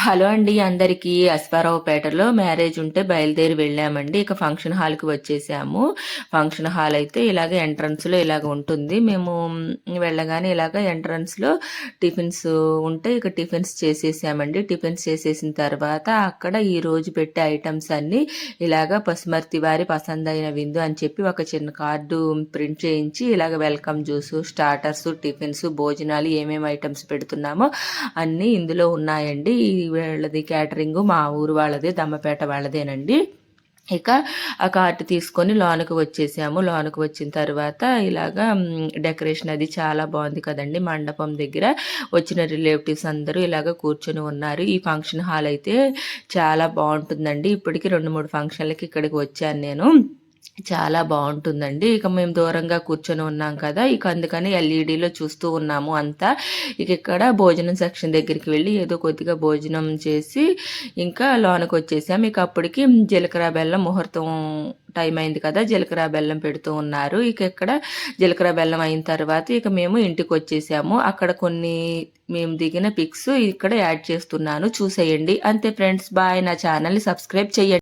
Hello అండి అందరికీ. అశ్వారావుపేటలో marriage ఉంటే బయలుదేరి వెళ్ళామండి. ఇక ఫంక్షన్ హాల్కి వచ్చేసాము. ఫంక్షన్ హాల్ అయితే ఇలాగ ఎంట్రన్స్లో ఇలాగ ఉంటుంది. మేము వెళ్ళగానే ఇలాగ ఎంట్రన్స్లో టిఫిన్స్ ఉంటే ఇక టిఫిన్స్ చేసేసామండి. టిఫిన్స్ చేసేసిన తర్వాత అక్కడ ఈ రోజు పెట్టే ఐటమ్స్ అన్నీ ఇలాగ పసుమర్తి వారి పసందైన విందు అని చెప్పి ఒక చిన్న కార్డు ప్రింట్ చేయించి ఇలాగ వెల్కమ్ జ్యూస్ స్టార్టర్స్ టిఫిన్స్ భోజనాలు ఏమేమి ఐటమ్స్ పెడుతున్నామో అన్నీ ఇందులో ఉన్నాయండి. ఈ వీళ్ళది క్యాటరింగ్ మా ఊరు వాళ్ళది దమ్మపేట వాళ్ళదేనండి. ఇక ఆ కార్ట్ తీసుకొని లోనకు వచ్చేసాము. లోనకు వచ్చిన తర్వాత ఇలాగా డెకరేషన్ అది చాలా బాగుంది కదండి. మండపం దగ్గర వచ్చిన రిలేటివ్స్ అందరూ ఇలాగ కూర్చొని ఉన్నారు. ఈ ఫంక్షన్ హాల్ అయితే చాలా బాగుంటుందండి. ఇప్పటికి రెండు మూడు ఫంక్షన్లకి ఇక్కడికి వచ్చాను నేను. చాలా బాగుంటుందండి. ఇక మేము దూరంగా కూర్చొని ఉన్నాం కదా ఇక అందుకని ఎల్ఈడిలో చూస్తూ ఉన్నాము అంతా. ఇక ఇక్కడ భోజనం సెక్షన్ దగ్గరికి వెళ్ళి ఏదో కొద్దిగా భోజనం చేసి ఇంకా లోనకి వచ్చేసాం. ఇక అప్పటికి జీలకర్ర బెల్లం ముహూర్తం టైం అయింది కదా జీలకర్ర బెల్లం పెడుతూ ఉన్నారు. ఇక ఇక్కడ జీలకర్ర బెల్లం అయిన తర్వాత ఇక మేము ఇంటికి వచ్చేసాము. అక్కడ కొన్ని మేము దిగిన పిక్స్ ఇక్కడ యాడ్ చేస్తున్నాను. చూసేయండి. అంతే ఫ్రెండ్స్ బాయ్. నా ఛానల్ని సబ్స్క్రైబ్ చేయండి